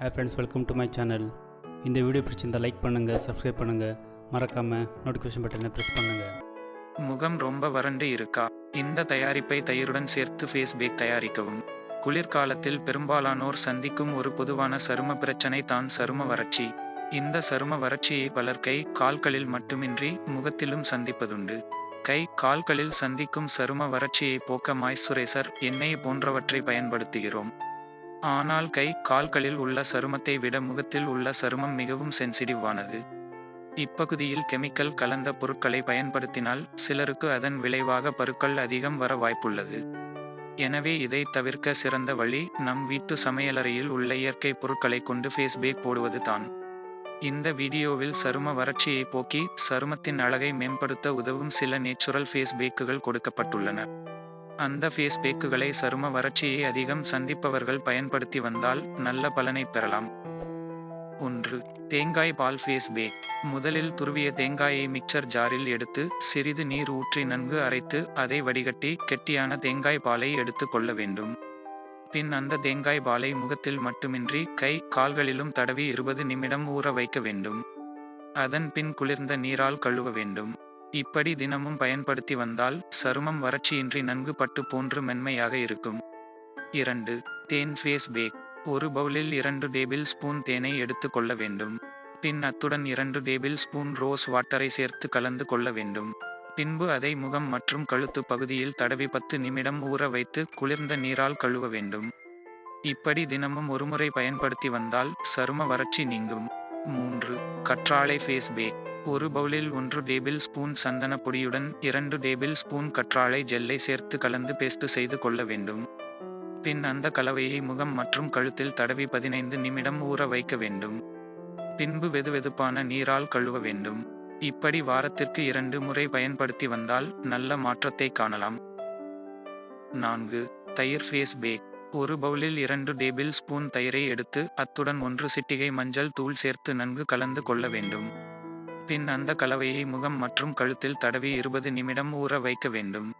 Hey friends welcome to my channel இந்த video பிடிச்சிருந்தால் like பண்ணுங்கள் சப்ஸ்கிரைப் பண்ணுங்கள் மறக்காமல் நோட்டிஃபிகேஷன் பட்டனை ப்ரெஸ் பண்ணுங்கள் முகம் ரொம்ப வறண்டு இருக்கா? இந்த தயாரிப்பை தயிருடன் சேர்த்து ஃபேஸ் பேக் தயாரிக்கவும். குளிர்காலத்தில் பெரும்பாலானோர் சந்திக்கும் ஒரு பொதுவான சரும பிரச்சனை தான் சரும வறட்சி. இந்த சரும வறட்சியை பலர் கை கால்களில் மட்டுமின்றி முகத்திலும் சந்திப்பதுண்டு. கை கால்களில் சந்திக்கும் சரும வறட்சியை போக்க மாய்ஸ்சுரைசர் எண்ணெய் போன்றவற்றை பயன்படுத்துகிறோம். ஆனால் கை கால்களில் உள்ள சருமத்தை விட முகத்தில் உள்ள சருமம் மிகவும் சென்சிட்டிவானது இப்பகுதியில் கெமிக்கல் கலந்த பொருட்களை பயன்படுத்தினால் சிலருக்கு அதன் விளைவாக பருக்கள் அதிகம் வர வாய்ப்புள்ளது. எனவே இதை தவிர்க்க சிறந்த வழி நம் வீட்டு சமையலறையில் உள்ள இயற்கை பொருட்களை கொண்டு ஃபேஸ் பேக் போடுவது தான். இந்த வீடியோவில் சரும வறட்சியை போக்கி சருமத்தின் அழகை மேம்படுத்த உதவும் சில நேச்சுரல் ஃபேஸ் பேக்குகள் கொடுக்கப்பட்டுள்ளன. அந்த ஃபேஸ் பேக்குகளை சரும வறட்சியை அதிகம் சந்திப்பவர்கள் பயன்படுத்தி வந்தால் நல்ல பலனை பெறலாம். ஒன்று தேங்காய் பால் ஃபேஸ் பேக் முதலில் துருவிய தேங்காயை மிக்சர் ஜாரில் எடுத்து சிறிது நீர் ஊற்றி நன்கு அரைத்து அதை வடிகட்டி கெட்டியான தேங்காய் பாலை எடுத்து கொள்ள வேண்டும். பின் அந்த தேங்காய் பாலை முகத்தில் மட்டுமின்றி கை கால்களிலும் தடவி இருபது நிமிடம் ஊற வைக்க வேண்டும். அதன் பின் குளிர்ந்த நீரால் கழுவ வேண்டும். இப்படி தினமும் பயன்படுத்தி வந்தால் சருமம் வறட்சியின்றி நன்கு பட்டு போன்று மென்மையாக இருக்கும். இரண்டு தேன் ஃபேஸ் பேக் ஒரு பவுலில் இரண்டு டேபிள் ஸ்பூன் தேனை எடுத்து கொள்ள வேண்டும். பின் அத்துடன் இரண்டு டேபிள் ஸ்பூன் ரோஸ் வாட்டரை சேர்த்து கலந்து கொள்ள வேண்டும். பின்பு அதை முகம் மற்றும் கழுத்து பகுதியில் தடவி பத்து நிமிடம் ஊற வைத்து குளிர்ந்த நீரால் கழுவ வேண்டும். இப்படி தினமும் ஒருமுறை பயன்படுத்தி வந்தால் சரும வறட்சி நீங்கும். மூன்று கற்றாழை ஃபேஸ் பேக் ஒரு பவுலில் ஒன்று டேபிள் ஸ்பூன் சந்தன பொடியுடன் இரண்டு டேபிள் ஸ்பூன் கற்றாழை ஜெல்லை சேர்த்து கலந்து பேஸ்ட் செய்து கொள்ள வேண்டும். பின் அந்த கலவையை முகம் மற்றும் கழுத்தில் தடவி பதினைந்து நிமிடம் ஊற வைக்க வேண்டும். பின்பு வெதுவெதுப்பான நீரால் கழுவ வேண்டும். இப்படி வாரத்திற்கு இரண்டு முறை பயன்படுத்தி வந்தால் நல்ல மாற்றத்தை காணலாம். நான்கு தயிர் ஃபேஸ் பேக் ஒரு பவுலில் இரண்டு டேபிள் ஸ்பூன் தயிரை எடுத்து அத்துடன் ஒன்று சிட்டிகை மஞ்சள் தூள் சேர்த்து நன்கு கலந்து கொள்ள வேண்டும். பின் அந்த கலவையை முகம் மற்றும் கழுத்தில் தடவி இருபது நிமிடம் ஊற வைக்க வேண்டும்.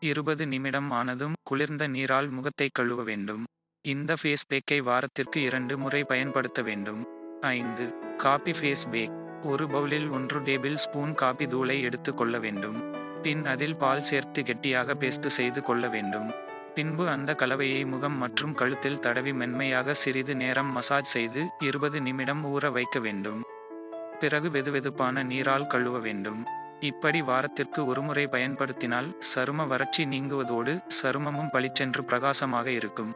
இருபது நிமிடம் ஆனதும் குளிர்ந்த நீரால் முகத்தை கழுவ வேண்டும். இந்த ஃபேஸ் பேக்கை வாரத்திற்கு இரண்டு முறை பயன்படுத்த வேண்டும். ஐந்து. காபி ஃபேஸ் பேக் ஒரு பவுலில் ஒன்று டேபிள் ஸ்பூன் காபி தூளை எடுத்து கொள்ள வேண்டும். பின் அதில் பால் சேர்த்து கெட்டியாக பேஸ்ட் செய்து கொள்ள வேண்டும். பின்பு அந்த கலவையை முகம் மற்றும் கழுத்தில் தடவி மென்மையாக சிறிது நேரம் மசாஜ் செய்து இருபது நிமிடம் ஊற வைக்க வேண்டும். பிறகு வெதுவெதுப்பான நீரால் கழுவ வேண்டும். இப்படி வாரத்திற்கு ஒருமுறை பயன்படுத்தினால் சரும வறட்சி நீங்குவதோடு சருமமும் பளிச்சென்று பிரகாசமாக இருக்கும்.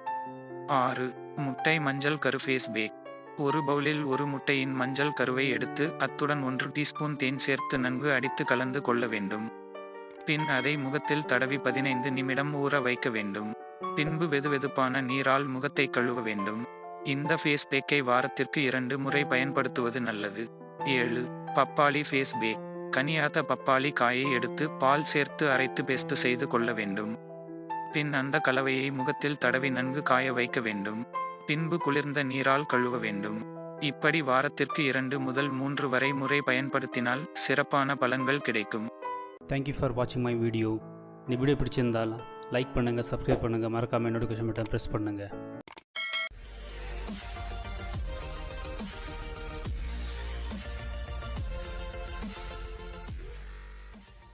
ஆறு. முட்டை மஞ்சள் கரு ஃபேஸ் பேக். ஒரு பவுலில் ஒரு முட்டையின் மஞ்சள் கருவை எடுத்து அத்துடன் ஒன்று டீஸ்பூன் தேன் சேர்த்து நன்கு அடித்து கலந்து கொள்ள வேண்டும். பின் அதை முகத்தில் தடவி பதினைந்து நிமிடம் ஊற வைக்க வேண்டும். பின்பு வெதுவெதுப்பான நீரால் முகத்தை கழுவ வேண்டும். இந்த ஃபேஸ் பேக்கை வாரத்திற்கு இரண்டு முறை பயன்படுத்துவது நல்லது. ஏழு. பப்பாளி ஃபேஸ் பேக் கனியாத பப்பாளி காயை எடுத்து பால் சேர்த்து அரைத்து பேஸ்ட் செய்து கொள்ள வேண்டும். பின் அந்த கலவையை முகத்தில் தடவி நன்கு காய வைக்க வேண்டும். பின்பு குளிர்ந்த நீரால் கழுவ வேண்டும். இப்படி வாரத்திற்கு இரண்டு முதல் மூன்று வரை முறை பயன்படுத்தினால் சிறப்பான பலன்கள் கிடைக்கும். தேங்க்யூ ஃபார் வாட்சிங் மை வீடியோ இந்த வீடியோ பிடிச்சிருந்தால் லைக் பண்ணுங்கள் சப்ஸ்கிரைப் பண்ணுங்கள் மறக்காமல் நோட்டிஃபிகேஷன் பட்டன் ப்ரெஸ் பண்ணுங்கள்